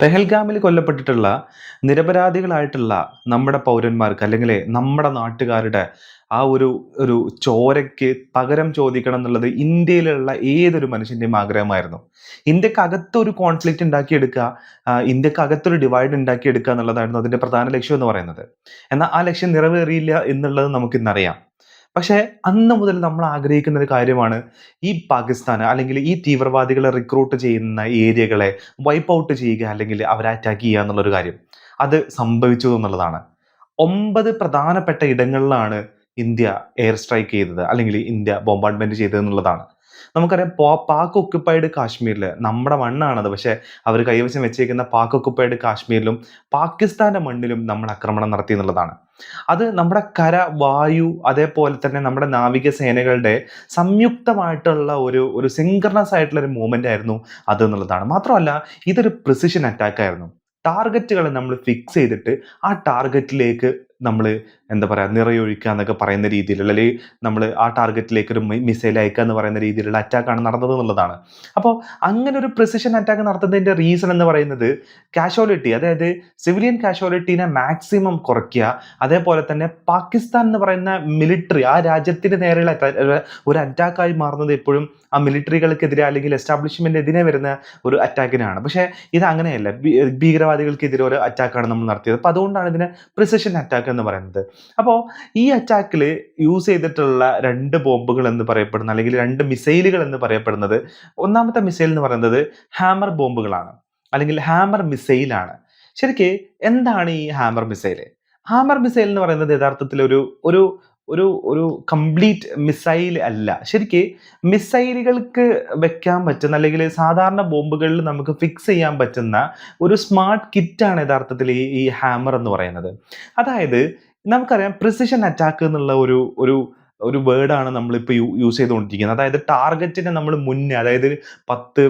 പെഹൽഗാമിൽ കൊല്ലപ്പെട്ടിട്ടുള്ള നിരപരാധികളായിട്ടുള്ള നമ്മുടെ പൗരന്മാർക്ക് അല്ലെങ്കിൽ നമ്മുടെ നാട്ടുകാരുടെ ആ ഒരു ഒരു ചോരയ്ക്ക് പകരം ചോദിക്കണം എന്നുള്ളത് ഇന്ത്യയിലുള്ള ഏതൊരു മനുഷ്യന്റെയും ആഗ്രഹമായിരുന്നു. ഇന്ത്യക്കകത്ത് ഒരു കോൺഫ്ലിക്റ്റ് ഉണ്ടാക്കിയെടുക്കുക ഇന്ത്യക്കകത്തൊരു ഡിവൈഡ് ഉണ്ടാക്കിയെടുക്കുക എന്നുള്ളതായിരുന്നു അതിന്റെ പ്രധാന ലക്ഷ്യം എന്ന് പറയുന്നത്. എന്നാൽ ആ ലക്ഷ്യം നിറവേറിയില്ല എന്നുള്ളത് നമുക്കിന്നറിയാം പക്ഷേ അന്ന് മുതൽ നമ്മൾ ആഗ്രഹിക്കുന്ന ഒരു കാര്യമാണ് ഈ പാകിസ്ഥാൻ അല്ലെങ്കിൽ ഈ തീവ്രവാദികളെ റിക്രൂട്ട് ചെയ്യുന്ന ഏരിയകളെ വൈപ്പ് ഔട്ട് ചെയ്യുക അല്ലെങ്കിൽ അവരെ അറ്റാക്ക് ചെയ്യുക എന്നുള്ളൊരു കാര്യം. അത് സംഭവിച്ചു എന്നുള്ളതാണ്. ഒമ്പത് പ്രധാനപ്പെട്ട ഇടങ്ങളിലാണ് ഇന്ത്യ എയർ സ്ട്രൈക്ക് ചെയ്തത് അല്ലെങ്കിൽ ഇന്ത്യ ബോംബാർട്ട്മെന്റ് ചെയ്തത് എന്നുള്ളതാണ്. നമുക്കറിയാം പാക് ഒക്കുപ്പൈഡ് കാശ്മീരിൽ നമ്മുടെ മണ്ണാണത്. പക്ഷേ അവർ കൈവശം വെച്ചേക്കുന്ന പാക് ഒക്കുപ്പൈഡ് കാശ്മീരിലും പാകിസ്ഥാന്റെ മണ്ണിലും നമ്മൾ ആക്രമണം നടത്തി എന്നുള്ളതാണ്. അത് നമ്മുടെ കര വായു അതേപോലെ തന്നെ നമ്മുടെ നാവിക സേനകളുടെ സംയുക്തമായിട്ടുള്ള ഒരു ഒരു സിംഗർണസ് ആയിട്ടുള്ള ഒരു മൂവ്മെന്റ് ആയിരുന്നു അത് എന്നുള്ളതാണ്. മാത്രമല്ല ഇതൊരു പ്രിസിഷൻ അറ്റാക്ക് ആയിരുന്നു. ടാർഗറ്റുകളെ നമ്മൾ ഫിക്സ് ചെയ്തിട്ട് ആ ടാർഗറ്റിലേക്ക് നമ്മൾ എന്താ പറയുക നിറയൊഴിക്കുക എന്നൊക്കെ പറയുന്ന രീതിയിലുള്ള അല്ലെങ്കിൽ നമ്മൾ ആ ടാർഗറ്റിലേക്ക് ഒരു മിസൈൽ അയക്കുക എന്ന് പറയുന്ന രീതിയിലുള്ള അറ്റാക്കാണ് നടന്നത് എന്നുള്ളതാണ്. അപ്പോൾ അങ്ങനെ ഒരു പ്രിസിഷൻ അറ്റാക്ക് നടത്തുന്നതിന്റെ റീസൺ എന്ന് പറയുന്നത് കാഷ്വാലിറ്റി അതായത് സിവിലിയൻ കാഷ്വാലിറ്റീനെ മാക്സിമം കുറയ്ക്കുക അതേപോലെ തന്നെ പാകിസ്ഥാൻ എന്ന് പറയുന്ന മിലിറ്ററി ആ രാജ്യത്തിന് നേരെയുള്ള ഒരു- അറ്റാക്കായി മാറുന്നത് എപ്പോഴും ആ മിലിറ്ററികൾക്കെതിരെ അല്ലെങ്കിൽ എസ്റ്റാബ്ലിഷ്മെന്റിനെതിരെ വരുന്ന ഒരു അറ്റാക്കിനാണ് പക്ഷേ ഇത് അങ്ങനെയല്ല ഭീകരവാദികൾക്കെതിരെ ഒരു അറ്റാക്കാണ് നമ്മൾ നടത്തിയത്. അപ്പോൾ അതുകൊണ്ടാണ് ഇതിനെ പ്രിസിഷൻ അറ്റാക്ക് എന്ന് പറയുന്നത്. അപ്പോൾ ഈ അറ്റാക്കിൽ യൂസ് ചെയ്തിട്ടുള്ള രണ്ട് ബോംബുകൾ എന്ന് പറയപ്പെടുന്ന അല്ലെങ്കിൽ രണ്ട് മിസൈലുകൾ എന്ന് പറയപ്പെടുന്നത് ഒന്നാമത്തെ മിസൈൽ എന്ന് പറയുന്നത് ഹാമർ ബോംബുകളാണ് അല്ലെങ്കിൽ ഹാമർ മിസൈലാണ് ശരിക്ക് എന്താണ് ഈ ഹാമർ മിസൈൽ ഹാമർ മിസൈൽ എന്ന് പറയുന്നത് യഥാർത്ഥത്തിൽ ഒരു ഒരു ഒരു ഒരു കംപ്ലീറ്റ് മിസൈൽ അല്ല. ശരിക്ക് മിസൈലുകൾക്ക് വെക്കാൻ പറ്റുന്ന അല്ലെങ്കിൽ സാധാരണ ബോംബുകളിൽ നമുക്ക് ഫിക്സ് ചെയ്യാൻ പറ്റുന്ന ഒരു സ്മാർട്ട് കിറ്റാണ് യഥാർത്ഥത്തിൽ ഈ ഈ ഹാമർ എന്ന് പറയുന്നത്. അതായത് നമുക്കറിയാം പ്രിസിഷൻ അറ്റാക്ക് എന്നുള്ള ഒരു ഒരു ഒരു വേർഡാണ് നമ്മളിപ്പോൾ യൂസ് ചെയ്തുകൊണ്ടിരിക്കുന്നത്. അതായത് ടാർഗറ്റിനെ നമ്മൾ മുന്നേ അതായത് പത്ത്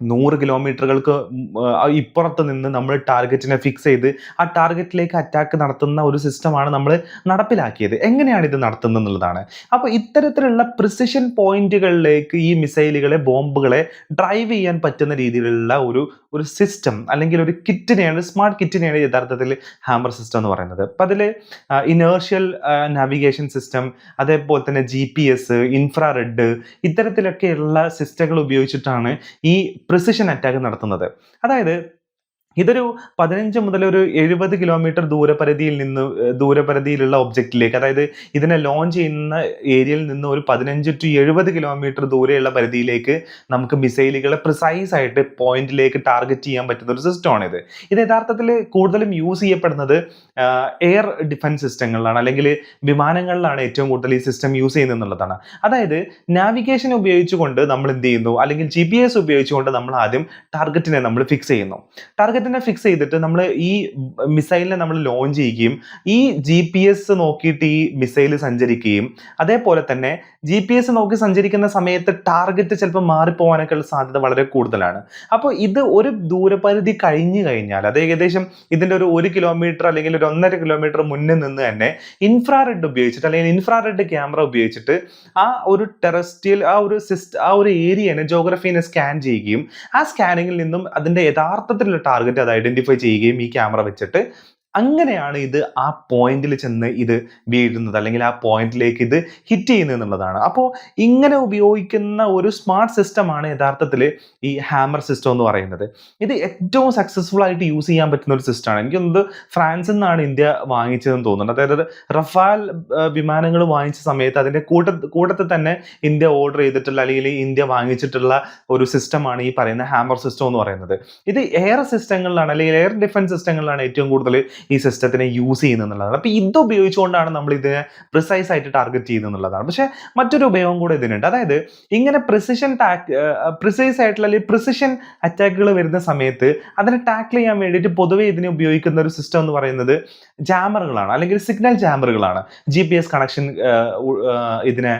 നൂറ് കിലോമീറ്ററുകൾക്ക് ഇപ്പുറത്ത് നിന്ന് നമ്മൾ ടാർഗറ്റിനെ ഫിക്സ് ചെയ്ത് ആ ടാർഗറ്റിലേക്ക് അറ്റാക്ക് നടത്തുന്ന ഒരു സിസ്റ്റമാണ് നമ്മൾ നടപ്പിലാക്കിയത്. എങ്ങനെയാണ് ഇത് നടത്തുന്നത് എന്നുള്ളതാണ് അപ്പോൾ ഇത്തരത്തിലുള്ള പ്രിസിഷൻ പോയിന്റുകളിലേക്ക് ഈ മിസൈലുകളെ ബോംബുകളെ ഡ്രൈവ് ചെയ്യാൻ പറ്റുന്ന രീതിയിലുള്ള ഒരു ഒരു സിസ്റ്റം അല്ലെങ്കിൽ ഒരു കിറ്റിനെയാണ് സ്മാർട്ട് കിറ്റിനെയാണ് യഥാർത്ഥത്തിൽ ഹാമർ സിസ്റ്റം എന്ന് പറയുന്നത്. അപ്പം അതിൽ ഇനേർഷ്യൽ നാവിഗേഷൻ സിസ്റ്റം അതേപോലെ തന്നെ ജി പി എസ് ഇൻഫ്രാറെഡ് ഇത്തരത്തിലൊക്കെയുള്ള സിസ്റ്റങ്ങൾ ഉപയോഗിച്ചിട്ടാണ് ഈ പ്രിസിഷൻ അറ്റാക്ക് നടത്തുന്നത്. അതായത് ഇതൊരു പതിനഞ്ച് മുതൽ ഒരു എഴുപത് കിലോമീറ്റർ ദൂരപരിധിയിൽ നിന്ന് ദൂരപരിധിയിലുള്ള ഒബ്ജക്റ്റിലേക്ക് അതായത് ഇതിനെ ലോഞ്ച് ചെയ്യുന്ന ഏരിയയിൽ നിന്ന് ഒരു പതിനഞ്ച് ടു എഴുപത് കിലോമീറ്റർ ദൂരെയുള്ള പരിധിയിലേക്ക് നമുക്ക് മിസൈലുകളെ പ്രിസൈസ് ആയിട്ട് പോയിന്റിലേക്ക് ടാർഗറ്റ് ചെയ്യാൻ പറ്റുന്ന ഒരു സിസ്റ്റമാണ് ഇത് ഇത് യഥാർത്ഥത്തിൽ കൂടുതലും യൂസ് ചെയ്യപ്പെടുന്നത് എയർ ഡിഫൻസ് സിസ്റ്റങ്ങളിലാണ് അല്ലെങ്കിൽ വിമാനങ്ങളിലാണ് ഏറ്റവും കൂടുതൽ ഈ സിസ്റ്റം യൂസ് ചെയ്യുന്നത് എന്നുള്ളതാണ്. അതായത് നാവിഗേഷൻ ഉപയോഗിച്ചുകൊണ്ട് നമ്മൾ എന്ത് ചെയ്യുന്നു? അല്ലെങ്കിൽ ജി ഉപയോഗിച്ചുകൊണ്ട് നമ്മൾ ആദ്യം ടാർഗറ്റിനെ നമ്മൾ ഫിക്സ് ചെയ്യുന്നു. ടാർഗറ്റിനെ ഫിക്സ് ചെയ്തിട്ട് നമ്മൾ ഈ മിസൈലിനെ നമ്മൾ ലോഞ്ച് ചെയ്യുകയും ഈ ജി പി എസ് നോക്കിയിട്ട് ഈ മിസൈൽ സഞ്ചരിക്കുകയും അതേപോലെ തന്നെ ജി പി എസ് നോക്കി സഞ്ചരിക്കുന്ന സമയത്ത് ടാർഗറ്റ് ചിലപ്പോൾ മാറിപ്പോകാനൊക്കെ ഉള്ള സാധ്യത വളരെ കൂടുതലാണ്. അപ്പോൾ ഇത് ഒരു ദൂരപരിധി കഴിഞ്ഞു കഴിഞ്ഞാൽ അത് ഏകദേശം ഇതിന്റെ ഒരു ഒരു കിലോമീറ്റർ അല്ലെങ്കിൽ ഒരു ഒന്നര കിലോമീറ്റർ മുന്നിൽ നിന്ന് തന്നെ ഇൻഫ്രാറെഡ് ഉപയോഗിച്ചിട്ട് അല്ലെങ്കിൽ ഇൻഫ്രാറെഡ് ക്യാമറ ഉപയോഗിച്ചിട്ട് ആ ഒരു ടെറസ്ട്രിയൽ ആ ഒരു സിസ്റ്റ ആ ഒരു ഏരിയനെ ജോഗ്രഫീനെ സ്കാൻ ചെയ്യുകയും ആ സ്കാനിങ്ങിൽ നിന്നും അതിന്റെ യഥാർത്ഥത്തിലുള്ള ടാർഗറ്റ് അത് ഐഡന്റിഫൈ ചെയ്യുകയും ഈ ക്യാമറ വെച്ചിട്ട് അങ്ങനെയാണ് ഇത് ആ പോയിന്റിൽ ചെന്ന് ഇത് വീഴുന്നത് അല്ലെങ്കിൽ ആ പോയിന്റിലേക്ക് ഇത് ഹിറ്റ് ചെയ്യുന്നത് എന്നുള്ളതാണ്. അപ്പോൾ ഇങ്ങനെ ഉപയോഗിക്കുന്ന ഒരു സ്മാർട്ട് സിസ്റ്റമാണ് യഥാർത്ഥത്തിൽ ഈ ഹാമർ സിസ്റ്റം എന്ന് പറയുന്നത്. ഇത് ഏറ്റവും സക്സസ്ഫുൾ ആയിട്ട് യൂസ് ചെയ്യാൻ പറ്റുന്ന ഒരു സിസ്റ്റമാണ് എനിക്ക് തോന്നുന്നത് ഫ്രാൻസിൽ നിന്നാണ് ഇന്ത്യ വാങ്ങിച്ചതെന്ന് തോന്നുന്നുണ്ട് അതായത് റഫാൽ വിമാനങ്ങൾ വാങ്ങിച്ച സമയത്ത് അതിന്റെ കൂട്ട കൂട്ടത്തിൽ തന്നെ ഇന്ത്യ ഓർഡർ ചെയ്തിട്ടുള്ള അല്ലെങ്കിൽ ഇന്ത്യ വാങ്ങിച്ചിട്ടുള്ള ഒരു സിസ്റ്റമാണ് ഈ പറയുന്ന ഹാമർ സിസ്റ്റം എന്ന് പറയുന്നത്. ഇത് എയർ സിസ്റ്റങ്ങളിലാണ് അല്ലെങ്കിൽ എയർ ഡിഫൻസ് സിസ്റ്റങ്ങളിലാണ് ഏറ്റവും കൂടുതൽ ഈ സിസ്റ്റത്തിനെ യൂസ് ചെയ്യുന്നത് എന്നുള്ളതാണ് അപ്പോൾ ഇത് ഉപയോഗിച്ചുകൊണ്ടാണ് നമ്മൾ ഇതിനെ പ്രിസൈസ് ആയിട്ട് ടാർഗറ്റ് ചെയ്യുന്നത് എന്നുള്ളതാണ് പക്ഷേ മറ്റൊരു ഉപയോഗം കൂടെ ഇതിനുണ്ട്. അതായത് ഇങ്ങനെ പ്രിസിഷൻ ടാക് പ്രിസൈസ് ആയിട്ടുള്ള അല്ലെങ്കിൽ പ്രിസിഷൻ അറ്റാക്കുകൾ വരുന്ന സമയത്ത് അതിനെ ടാക്കിൾ ചെയ്യാൻ വേണ്ടിയിട്ട് പൊതുവെ ഇതിനെ ഉപയോഗിക്കുന്ന ഒരു സിസ്റ്റം എന്ന് പറയുന്നത് ജാമറുകളാണ് അല്ലെങ്കിൽ സിഗ്നൽ ജാമറുകളാണ് ജി പി എസ് കണക്ഷൻ ഇതിനെ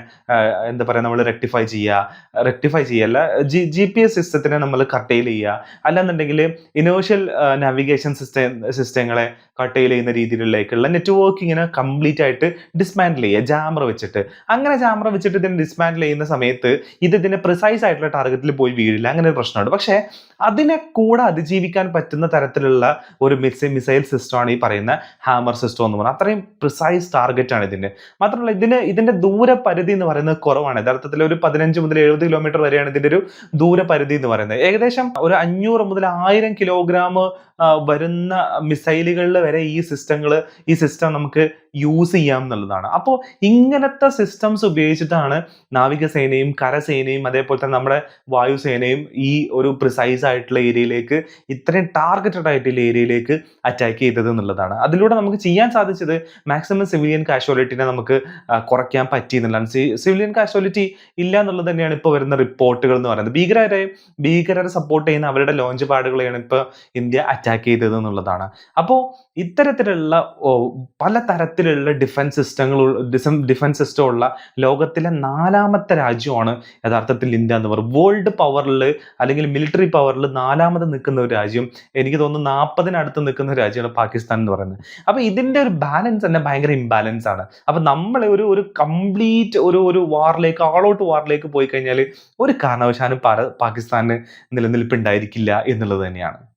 എന്താ പറയുക നമ്മൾ റെക്ടിഫൈ ചെയ്യുക. റെക്ടിഫൈ ചെയ്യല്ല ജി ജി പി എസ് സിസ്റ്റത്തിനെ നമ്മൾ കട്ടെയിൽ ചെയ്യുക. അല്ലാന്നുണ്ടെങ്കിൽ ഇനോഷ്യൽ നാവിഗേഷൻ സിസ്റ്റം സിസ്റ്റങ്ങളെ കട്ടയിൽ ചെയ്യുന്ന രീതിയിലേക്കുള്ള നെറ്റ്വർക്കിങ്ങിനെ കംപ്ലീറ്റ് ആയിട്ട് ഡിസ്മാൻഡിൽ ചെയ്യുക. ജാമർ വെച്ചിട്ട്. അങ്ങനെ ജാമർ വെച്ചിട്ട് ഇതിനെ ഡിസ്മാൻഡിൽ ചെയ്യുന്ന സമയത്ത് ഇത് ഇതിനെ പ്രിസൈസ് ആയിട്ടുള്ള ടാർഗറ്റിൽ പോയി വീഴില്ല. അങ്ങനെ ഒരു പ്രശ്നമുണ്ട്. പക്ഷേ അതിനെ കൂടെ അതിജീവിക്കാൻ പറ്റുന്ന തരത്തിലുള്ള ഒരു മിസൈൽ മിസൈൽ സിസ്റ്റമാണ് ഈ പറയുന്ന ഹാമർ സിസ്റ്റം എന്ന് പറഞ്ഞാൽ അത്രയും പ്രിസൈസ് ടാർഗറ്റ് ആണ് ഇതിന് മാത്രമല്ല ഇതിന് ഇതിന്റെ ദൂരപരിധി എന്ന് പറയുന്നത് കുറവാണ്. യഥാർത്ഥത്തിൽ ഒരു പതിനഞ്ച് മുതൽ എഴുപത് കിലോമീറ്റർ വരെയാണ് ഇതിന്റെ ഒരു ദൂരപരിധി എന്ന് പറയുന്നത്. ഏകദേശം ഒരു അഞ്ഞൂറ് മുതൽ ആയിരം കിലോഗ്രാം വരുന്ന മിസൈലുകളിൽ വരെ ഈ സിസ്റ്റങ്ങൾ ഈ സിസ്റ്റം നമുക്ക് യൂസ് ചെയ്യാം എന്നുള്ളതാണ്. അപ്പോൾ ഇങ്ങനത്തെ സിസ്റ്റംസ് ഉപയോഗിച്ചിട്ടാണ് നാവികസേനയും കരസേനയും അതേപോലെ തന്നെ നമ്മുടെ വായുസേനയും ഈ ഒരു പ്രിസൈസ് ആയിട്ടുള്ള ഏരിയയിലേക്ക് ഇത്രയും ടാർഗറ്റഡ് ആയിട്ടുള്ള ഏരിയയിലേക്ക് അറ്റാക്ക് ചെയ്തത് എന്നുള്ളതാണ്. അതിലൂടെ നമുക്ക് ചെയ്യാൻ സാധിച്ചത് മാക്സിമം സിവിലിയൻ കാഷ്വാലിറ്റിനെ നമുക്ക് കുറയ്ക്കാൻ പറ്റി എന്നുള്ളതാണ്. സിവിലിയൻ കാഷ്വാലിറ്റി ഇല്ല എന്നുള്ളത് തന്നെയാണ് ഇപ്പോൾ വരുന്ന റിപ്പോർട്ടുകൾ എന്ന് പറയുന്നത്. ഭീകരരെ ഭീകരരെ സപ്പോർട്ട് ചെയ്യുന്ന അവരുടെ ലോഞ്ച് പാഡുകളെയാണ് ഇപ്പോൾ ഇന്ത്യ അറ്റാക്ക് ചെയ്തത് എന്നുള്ളതാണ്. അപ്പോൾ ഇത്തരത്തിലുള്ള പല പല തരത്തിലുള്ള ഡിഫൻസ് സിസ്റ്റങ്ങൾ ഡിഫൻസ് സിസ്റ്റം ഉള്ള ലോകത്തിലെ നാലാമത്തെ രാജ്യമാണ് യഥാർത്ഥത്തിൽ ഇന്ത്യ എന്ന് പറയും. വേൾഡ് പവറിൽ അല്ലെങ്കിൽ മിലിറ്ററി പവറിൽ നാലാമത് നിൽക്കുന്ന ഒരു രാജ്യം എനിക്ക് തോന്നുന്നു നാൽപ്പതിനടുത്ത് നിൽക്കുന്ന ഒരു രാജ്യമാണ് പാകിസ്ഥാൻ എന്ന് പറയുന്നത്. അപ്പോൾ ഇതിന്റെ ഒരു ബാലൻസ് തന്നെ ഭയങ്കര ഇംബാലൻസ് ആണ്. അപ്പോൾ നമ്മളെ ഒരു ഒരു കംപ്ലീറ്റ് ഒരു ഒരു വാറിലേക്ക് ആൾ ഔട്ട് വാറിലേക്ക് പോയി കഴിഞ്ഞാൽ ഒരു കാരണവശാലും പാകിസ്ഥാന് നിലനിൽപ്പുണ്ടായിരിക്കില്ല എന്നുള്ളത് തന്നെയാണ്.